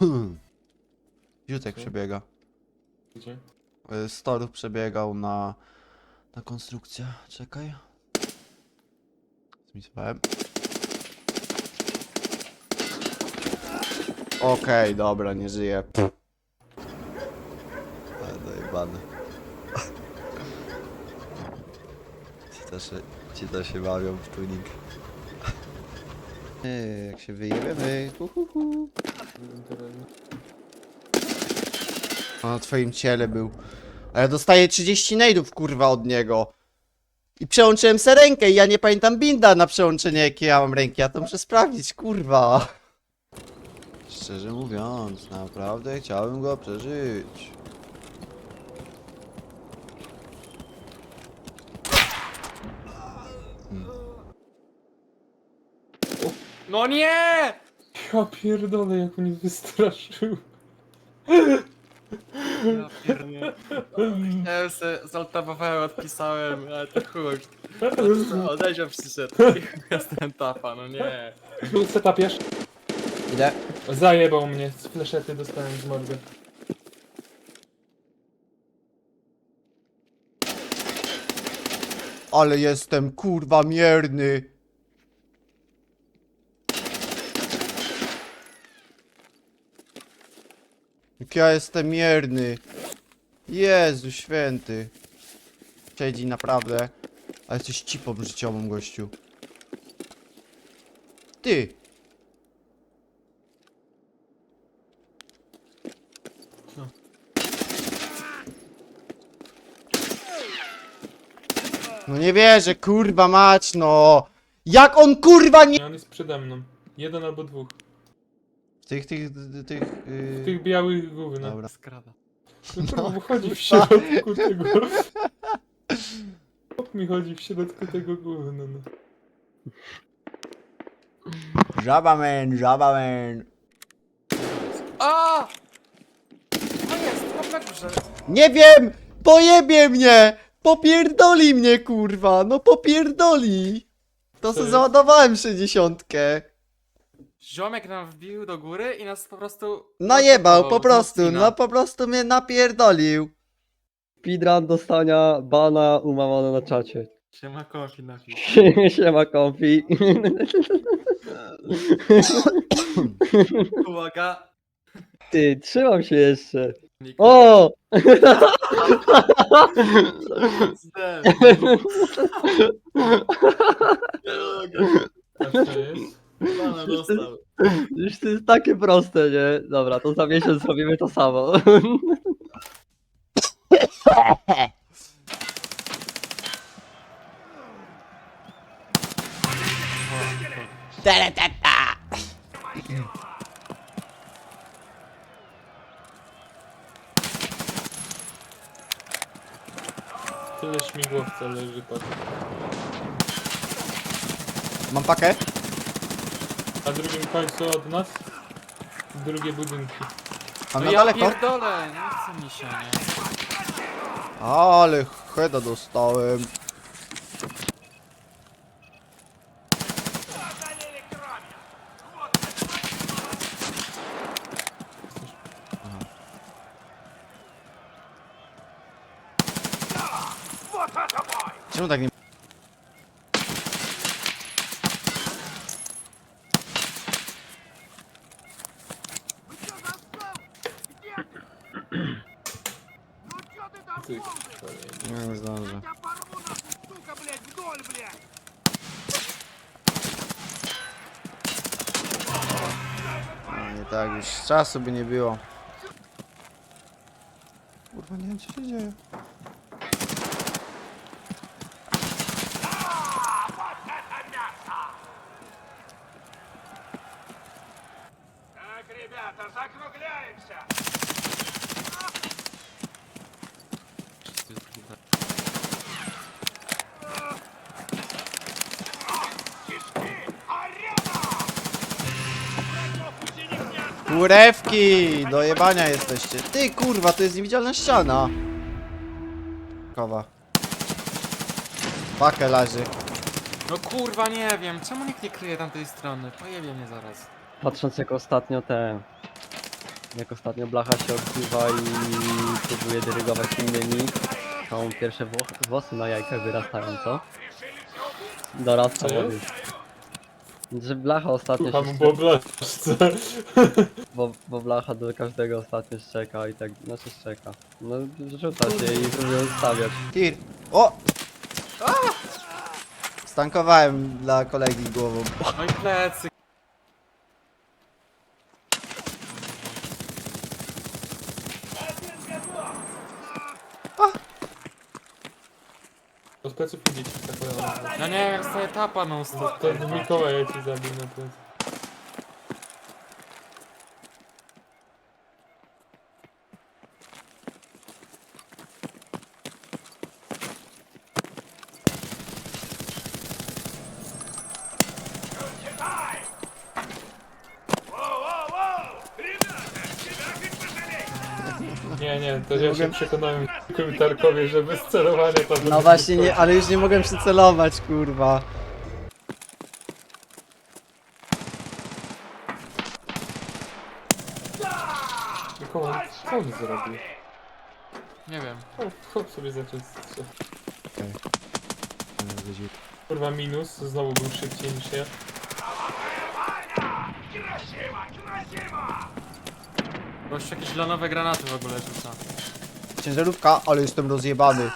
Jutek Co? przebiega. Gdzie? Y, Z torów przebiegał na... Na konstrukcję. Czekaj. Zmisowałem. Okej, dobra, nie żyje. Ale dojebany. Ci też, się- ci też się bawią w tuning. Ej, Jak się wyjebiemy. Hu, hu, hu. On na twoim ciele był. A ja dostaję 30 nade'ów, kurwa, od niego. I przełączyłem se rękę i ja nie pamiętam binda na przełączenie, jakie ja mam ręki. Ja to muszę sprawdzić, kurwa. Szczerze mówiąc, naprawdę chciałbym go przeżyć. No nie! Ja pierdolę, jak mnie wystraszył. Ja pierdolę. Ja se zaltabowałem, odpisałem, ale to chuj. O, Dezio przyszedł. Jestem tapa, no nie. Tu setapiesz? Idę. Zajebał mnie, z fleszety dostałem z mordy. Ale jestem, kurwa, mierny. Jak ja jestem mierny. Jezu święty. Siedzi naprawdę. Ale jesteś cipą życiową, gościu. Ty. Co? No nie wierzę, kurwa mać, no. Jak on kurwa nie... On jest przede mną. Jeden albo dwóch. Tych, tych, tych... Yy... Tych białych no. Dobra. Skrada. No, bo chodzi w środku tego. Chłop mi chodzi w środku tego gówna, no. Żaba man, żaba man. A! No jest, chłop na górze. Nie wiem! Pojebie mnie! Popierdoli mnie, kurwa! No popierdoli! To se załadowałem 60. Ziomek nam wbił do góry i nas po prostu... Najebał, po O, prostu, no po prostu mnie napierdolił. Speedrun dostania bana u mamona na czacie. Siema kofi na film. Siema konfi. Uwaga. Ty, trzymam się jeszcze. Niko. O! A co jest? Pana dostał. Już to jest takie proste, nie? Dobra, to za miesiąc zrobimy to samo. Tyle śmigłowca leży tak. Mam pakę? Na drugim końcu od nas drugie budynki. A No na ja daleko? pierdolę, nie chce mi się, nie? Ale heda dostałem. Czemu tak nie... Ty, Nie, nie zdążę. No nie tak, już czasu by nie było. Kurwa, nie wiem co się Kurewki! Do jebania jesteście. Ty kurwa, to jest niewidzialna ściana. Kowa. Pakę. No kurwa, nie wiem, czemu nikt nie kryje tamtej strony? Pojebie mnie zaraz. Patrząc jak ostatnio te jak ostatnio blacha się odpływa i próbuje dyrygować innymi, to mu pierwsze wło- włosy na jajkach wyrastają, co? Dorasta Co. Że blacha ostatnio Słucham się po blaszce. bo, bo blacha do każdego ostatnio szczeka i tak, znaczy szczeka. No rzuca się i próbuje stawiać. Tir. O! Stankowałem dla kolegi głową. No i plecy. Od pleców idzie ci tak naprawdę. No nie, jak staje tapa non stop. To Mikołaj ci zabił na plecy. Nie, nie, to Komputerkowie, że bez celowania. No właśnie, nie, ale już nie mogę się celować, kurwa. Tylko Co on zrobił? Nie wiem. O, Chłop sobie zaczął strzelać. Kurwa minus, znowu był szybciej niż ja. Gość jakieś lanowe granaty w ogóle rzuca. Ciężarówka, ale jestem rozjebany.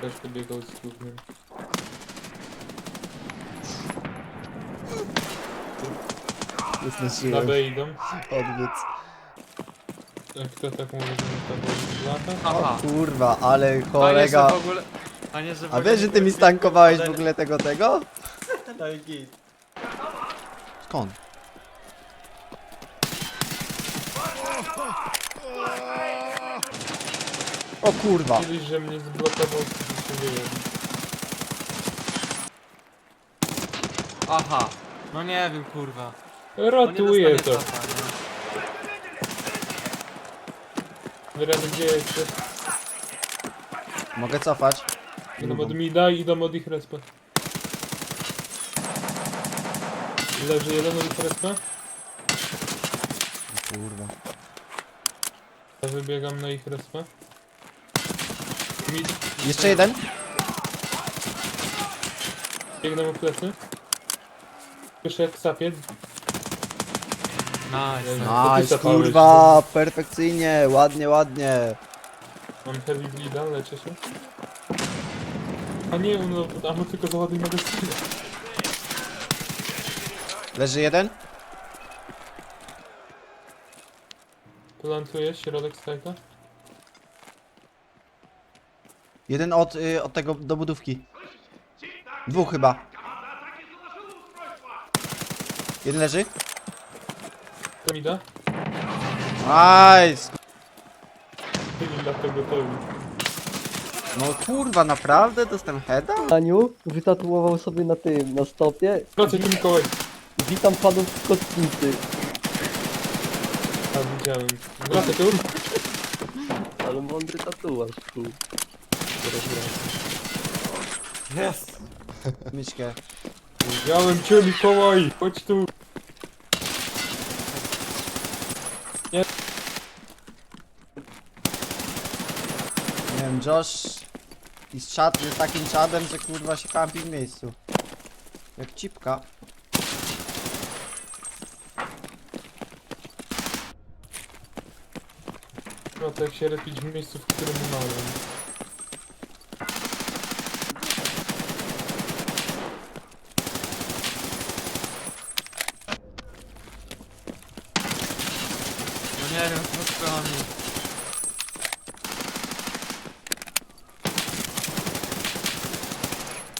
Też pobiegał z głównym. Na Usłyszałem B idą. odbyt. A kto tak mówi, że to lata? Aha. Kurwa, ale A nie, że kolega... w ogóle... A nie, że w A ogóle wiesz, że ty mi stankowałeś w ogóle tego, tego? I git. Skąd? O kurwa. Kiedyś, że mnie zblokował, to się wyjebał. Aha. No nie wiem, kurwa. No nie Ratuję dostanie to. tapa, nie? Wyrazy gdzie jesteś? Mogę cofać? Idą od mida i idą od ich respa. Leży jeden od ich respa. Kurwa. Ja wybiegam na ich respa. Mid, Jeszcze jeden? biegnę mu w plecy. Słyszę jak sapie. Nice. Nice, kurwa, perfekcyjnie, ładnie, ładnie. Mam heavy bleeda, leczę się. A nie, no, a mu tylko załaduj magazynę. Leży jeden? Plantuję środek stajka. Jeden od, y, od tego do budówki. Dwóch chyba. Jeden leży? To mi da? Nice! Byli. No kurwa, naprawdę? Dostałem heada? Aniu wytatuował sobie na tym, na stopie Wracaj tu Mikołaj. Witam panów w kotnicy. Widziałem. Wracaj tu. Ale mądry tatuaż, chuj. Jest. Myszkę. Widziałem cię Mikołaj. Chodź tu. Nie wiem, Josh i z czad jest takim czadem, że kurwa się kampi w miejscu. Jak cipka. No to jak się repić w miejscu, w którym umarłem. No nie wiem, co to oni.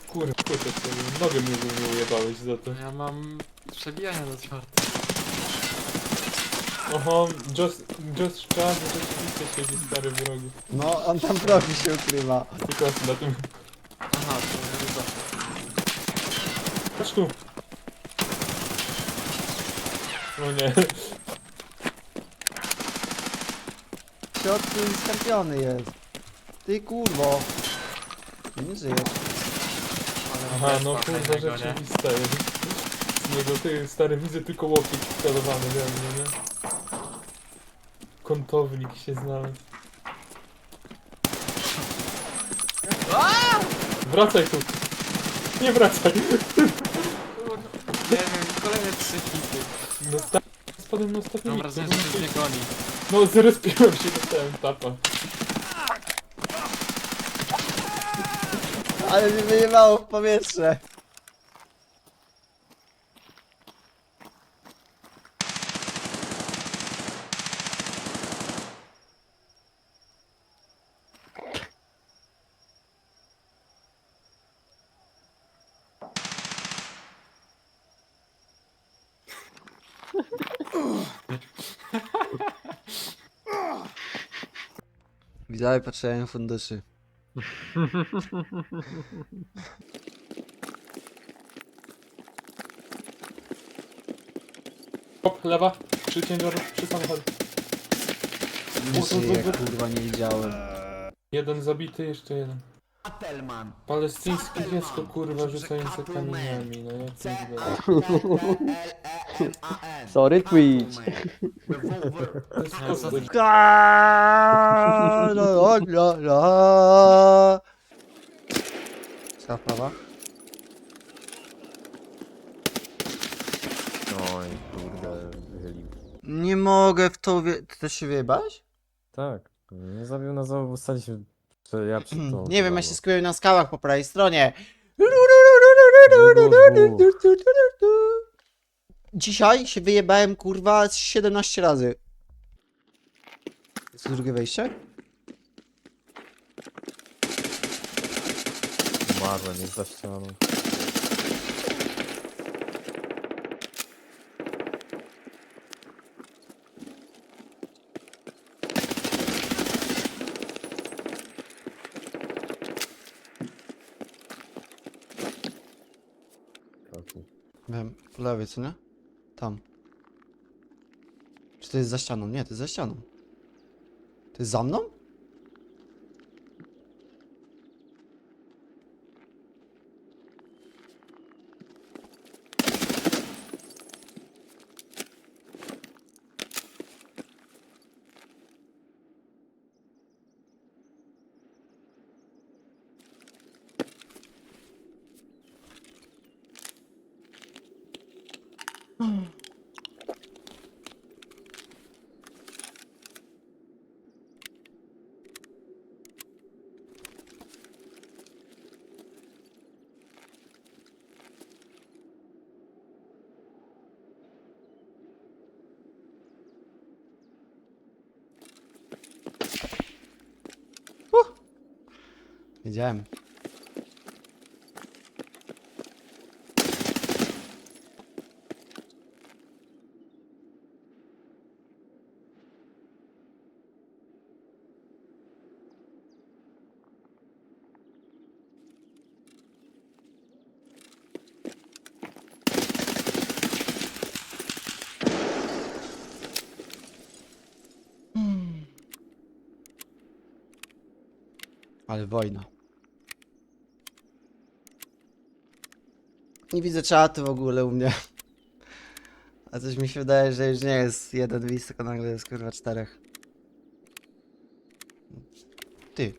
Kurwa, kurczę sobie. Nogę mnie nie ujebałeś za to. Ja mam przebijanie do czwartej. Oho, Just, Just Chad rzeczywiście siedzi stary w rogu. No, on tam profi się ukrywa. Tylko na tym. Aha, to nie wiem. Chodź tu. O nie. W środku skampiony jest. Ty kurwo. Nie żyjesz. Aha, no kurwa, nie? rzeczywiste jest. z niego, ty stary, widzę tylko łokieć celowany we mnie, nie? Kątownik się znalazł. Wracaj tu! Nie wracaj! Nie wiem, kolejne trzy hity. No sta- spadłem na ostatni Mam wrażenie, no, że ktoś mnie goni. No zrespiłem się, dostałem tapa. Ale mnie wyjebało w powietrze. Widzowie patrzyłem funduszy. Hop, lewa, trzy ciężar, trzy samochody. Nic ja kurwa nie widziałem. Jeden zabity, jeszcze jeden. Palestyńskie dziecko, kurwa, rzucające kamieniami, no jak to Sorry Twitch. La, la, la, la. Staw prawa. Oj, kurde, wychylił. Nie mogę w to wie... Ty też się wyjebałeś? Tak, nie zabił nas, a ustaliśmy, że ja przed tą... Nie wiem, ja się skupiłem na skałach po prawej stronie. Dzisiaj się wyjebałem kurwa z 17 razy. Jest drugie wejście? Umarłem, jest za ścianą. Wiem, po lewej, co nie? Tam. Czy to jest za ścianą? Nie, to jest za ścianą. To jest za mną? Идеально. Ale wojna. Nie widzę czatu w ogóle u mnie. A coś mi się wydaje, że już nie jest jeden widz, tylko nagle jest kurwa czterech. Ty,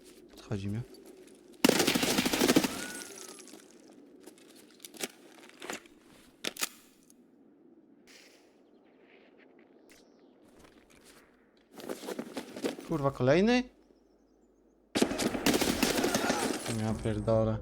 mnie. Kurwa, kolejny? Ja pierdolę.